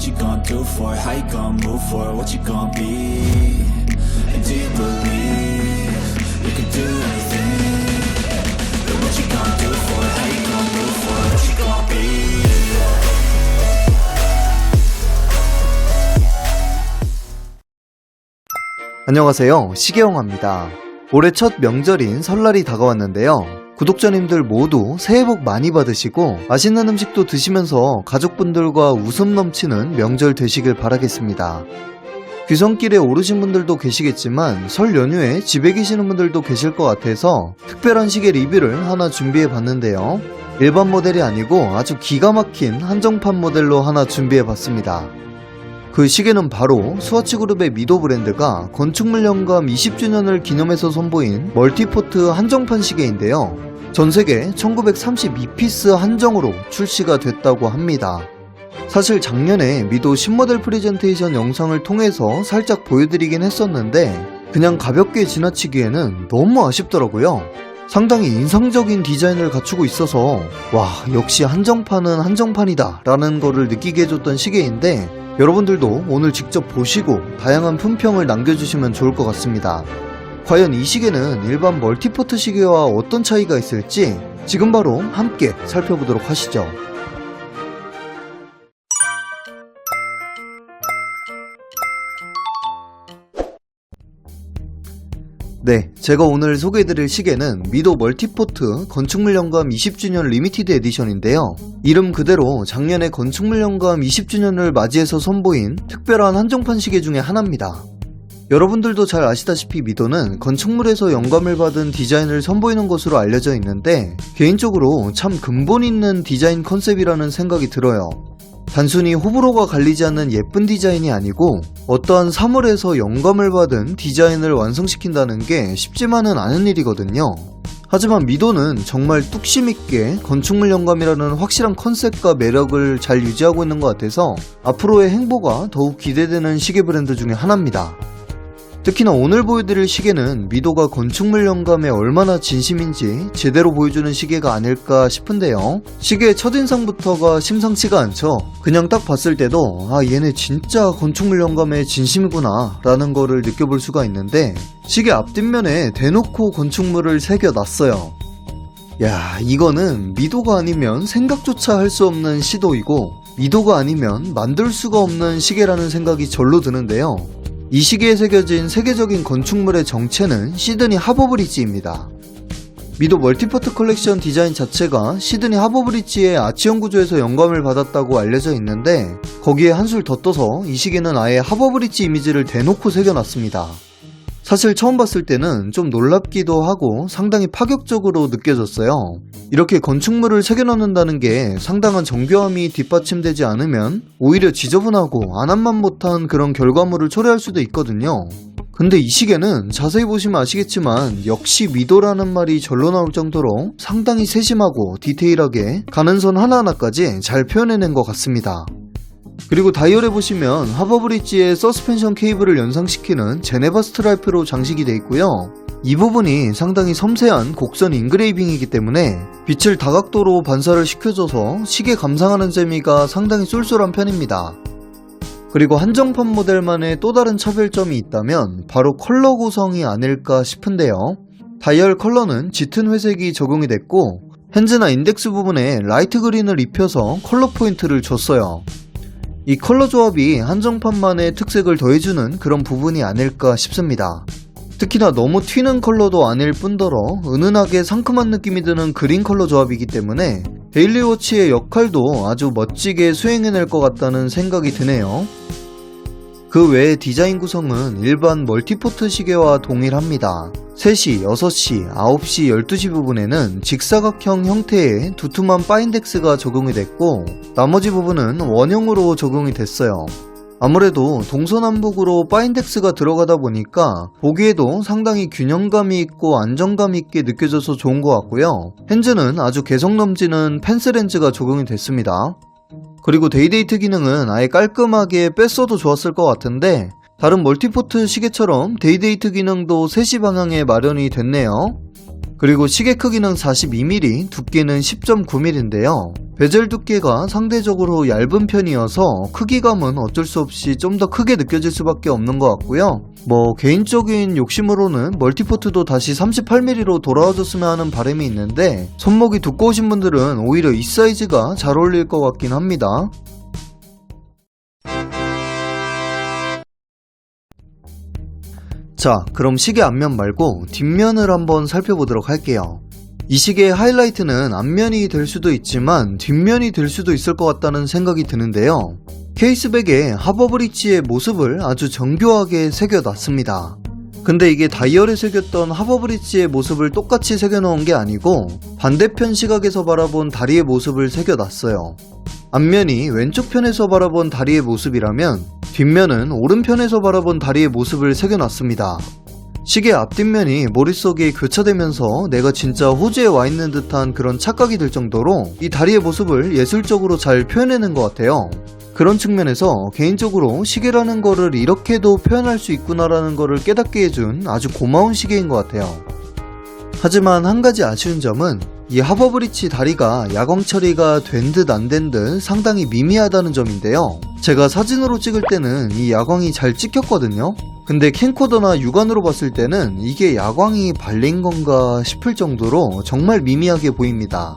What you gonna do for it? How you gonna move for it? What you gonna be? And do you believe you can do anything? But what you gonna do for it? How you gonna move for it? What you gonna be? 안녕하세요. 시계영화입니다. 올해 첫 명절인 설날이 다가왔는데요. 구독자님들 모두 새해 복 많이 받으시고 맛있는 음식도 드시면서 가족분들과 웃음 넘치는 명절 되시길 바라겠습니다. 귀성길에 오르신 분들도 계시겠지만 설 연휴에 집에 계시는 분들도 계실 것 같아서 특별한 시계 리뷰를 하나 준비해 봤는데요. 일반 모델이 아니고 아주 기가 막힌 한정판 모델로 하나 준비해 봤습니다. 그 시계는 바로 스와치 그룹의 미도 브랜드가 건축물 영감 20주년을 기념해서 선보인 멀티포트 한정판 시계인데요. 전 세계 1932피스 한정으로 출시가 됐다고 합니다. 사실 작년에 미도 신모델 프레젠테이션 영상을 통해서 살짝 보여드리긴 했었는데 그냥 가볍게 지나치기에는 너무 아쉽더라고요. 상당히 인상적인 디자인을 갖추고 있어서 와 역시 한정판은 한정판이다 라는 거를 느끼게 해줬던 시계인데 여러분들도 오늘 직접 보시고 다양한 품평을 남겨주시면 좋을 것 같습니다. 과연 이 시계는 일반 멀티포트 시계와 어떤 차이가 있을지 지금 바로 함께 살펴보도록 하시죠. 네, 제가 오늘 소개해드릴 시계는 미도 멀티포트 건축물 영감 20주년 리미티드 에디션인데요. 이름 그대로 작년에 건축물 영감 20주년을 맞이해서 선보인 특별한 한정판 시계 중에 하나입니다. 여러분들도 잘 아시다시피 미도는 건축물에서 영감을 받은 디자인을 선보이는 것으로 알려져 있는데 개인적으로 참 근본 있는 디자인 컨셉이라는 생각이 들어요. 단순히 호불호가 갈리지 않는 예쁜 디자인이 아니고 어떠한 사물에서 영감을 받은 디자인을 완성시킨다는 게 쉽지만은 않은 일이거든요. 하지만 미도는 정말 뚝심 있게 건축물 영감이라는 확실한 컨셉과 매력을 잘 유지하고 있는 것 같아서 앞으로의 행보가 더욱 기대되는 시계 브랜드 중에 하나입니다. 특히나 오늘 보여드릴 시계는 미도가 건축물 영감에 얼마나 진심인지 제대로 보여주는 시계가 아닐까 싶은데요. 시계의 첫인상부터가 심상치가 않죠. 그냥 딱 봤을 때도 아 얘네 진짜 건축물 영감에 진심이구나 라는 거를 느껴볼 수가 있는데 시계 앞뒷면에 대놓고 건축물을 새겨놨어요. 야 이거는 미도가 아니면 생각조차 할 수 없는 시도이고 미도가 아니면 만들 수가 없는 시계라는 생각이 절로 드는데요. 이 시계에 새겨진 세계적인 건축물의 정체는 시드니 하버브리지입니다. 미도 멀티포트 컬렉션 디자인 자체가 시드니 하버브리지의 아치형 구조에서 영감을 받았다고 알려져 있는데 거기에 한술 더 떠서 이 시계는 아예 하버브리지 이미지를 대놓고 새겨놨습니다. 사실 처음 봤을 때는 좀 놀랍기도 하고 상당히 파격적으로 느껴졌어요. 이렇게 건축물을 새겨넣는다는 게 상당한 정교함이 뒷받침되지 않으면 오히려 지저분하고 안함만 못한 그런 결과물을 초래할 수도 있거든요. 근데 이 시계는 자세히 보시면 아시겠지만 역시 미도라는 말이 절로 나올 정도로 상당히 세심하고 디테일하게 가는 선 하나하나까지 잘 표현해낸 것 같습니다. 그리고 다이얼에 보시면 하버브리지의 서스펜션 케이블을 연상시키는 제네바 스트라이프로 장식이 되어 있고요. 이 부분이 상당히 섬세한 곡선 인그레이빙이기 때문에 빛을 다각도로 반사를 시켜줘서 시계 감상하는 재미가 상당히 쏠쏠한 편입니다. 그리고 한정판 모델만의 또 다른 차별점이 있다면 바로 컬러 구성이 아닐까 싶은데요. 다이얼 컬러는 짙은 회색이 적용이 됐고 핸즈나 인덱스 부분에 라이트 그린을 입혀서 컬러 포인트를 줬어요. 이 컬러 조합이 한정판만의 특색을 더해주는 그런 부분이 아닐까 싶습니다. 특히나 너무 튀는 컬러도 아닐 뿐더러 은은하게 상큼한 느낌이 드는 그린 컬러 조합이기 때문에 데일리 워치의 역할도 아주 멋지게 수행해낼 것 같다는 생각이 드네요. 그 외의 디자인 구성은 일반 멀티포트 시계와 동일합니다. 3시, 6시, 9시, 12시 부분에는 직사각형 형태의 두툼한 파인덱스가 적용이 됐고 나머지 부분은 원형으로 적용이 됐어요. 아무래도 동서남북으로 파인덱스가 들어가다 보니까 보기에도 상당히 균형감이 있고 안정감 있게 느껴져서 좋은 것 같고요. 핸즈는 아주 개성 넘치는 펜슬 렌즈가 적용이 됐습니다. 그리고 데이데이트 기능은 아예 깔끔하게 뺐어도 좋았을 것 같은데 다른 멀티포트 시계처럼 데이데이트 기능도 3시 방향에 마련이 됐네요. 그리고 시계 크기는 42mm, 두께는 10.9mm인데요. 베젤 두께가 상대적으로 얇은 편이어서 크기감은 어쩔 수 없이 좀 더 크게 느껴질 수밖에 없는 것 같고요. 뭐 개인적인 욕심으로는 멀티포트도 다시 38mm로 돌아와줬으면 하는 바람이 있는데 손목이 두꺼우신 분들은 오히려 이 사이즈가 잘 어울릴 것 같긴 합니다. 자, 그럼 시계 앞면 말고 뒷면을 한번 살펴보도록 할게요. 이 시계의 하이라이트는 앞면이 될 수도 있지만 뒷면이 될 수도 있을 것 같다는 생각이 드는데요. 케이스백에 하버브리지의 모습을 아주 정교하게 새겨놨습니다. 근데 이게 다이얼에 새겼던 하버브리지의 모습을 똑같이 새겨놓은 게 아니고 반대편 시각에서 바라본 다리의 모습을 새겨놨어요. 앞면이 왼쪽 편에서 바라본 다리의 모습이라면 뒷면은 오른편에서 바라본 다리의 모습을 새겨놨습니다. 시계 앞뒷면이 머릿속에 교차되면서 내가 진짜 호주에 와 있는 듯한 그런 착각이 들 정도로 이 다리의 모습을 예술적으로 잘 표현해낸 것 같아요. 그런 측면에서 개인적으로 시계라는 거를 이렇게도 표현할 수 있구나라는 거를 깨닫게 해준 아주 고마운 시계인 것 같아요. 하지만 한 가지 아쉬운 점은 이 하버브리치 다리가 야광 처리가 된 듯 안 된 듯 상당히 미미하다는 점인데요. 제가 사진으로 찍을 때는 이 야광이 잘 찍혔거든요. 근데 캠코더나 육안으로 봤을 때는 이게 야광이 발린 건가 싶을 정도로 정말 미미하게 보입니다.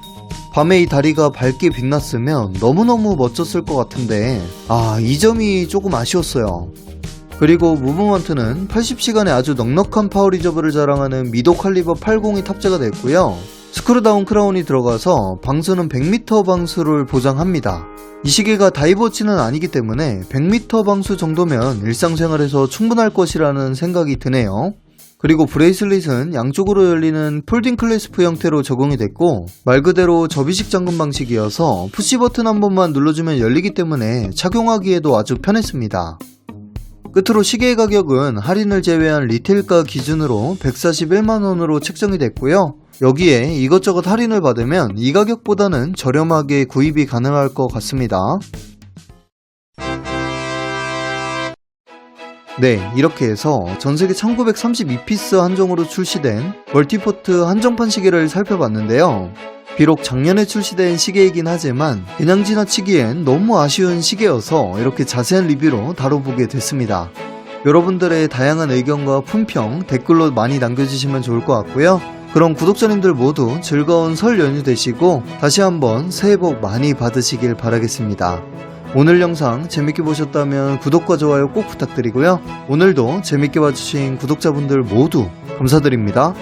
밤에 이 다리가 밝게 빛났으면 너무너무 멋졌을 것 같은데, 아, 이 점이 조금 아쉬웠어요. 그리고 무브먼트는 80시간의 아주 넉넉한 파워 리저브를 자랑하는 미도 칼리버 80이 탑재가 됐고요. 스크루다운 크라운이 들어가서 방수는 100m 방수를 보장합니다. 이 시계가 다이버치는 아니기 때문에 100m 방수 정도면 일상생활에서 충분할 것이라는 생각이 드네요. 그리고 브레이슬릿은 양쪽으로 열리는 폴딩 클래스프 형태로 적용이 됐고 말 그대로 접이식 잠금 방식이어서 푸시 버튼 한 번만 눌러주면 열리기 때문에 착용하기에도 아주 편했습니다. 끝으로 시계의 가격은 할인을 제외한 리테일가 기준으로 141만원으로 책정이 됐고요. 여기에 이것저것 할인을 받으면 이 가격보다는 저렴하게 구입이 가능할 것 같습니다. 네, 이렇게 해서 전세계 1932피스 한정으로 출시된 멀티포트 한정판 시계를 살펴봤는데요. 비록 작년에 출시된 시계이긴 하지만 그냥 지나치기엔 너무 아쉬운 시계여서 이렇게 자세한 리뷰로 다뤄보게 됐습니다. 여러분들의 다양한 의견과 품평 댓글로 많이 남겨주시면 좋을 것 같고요. 그럼 구독자님들 모두 즐거운 설 연휴 되시고 다시 한번 새해 복 많이 받으시길 바라겠습니다. 오늘 영상 재밌게 보셨다면 구독과 좋아요 꼭 부탁드리고요. 오늘도 재밌게 봐주신 구독자분들 모두 감사드립니다.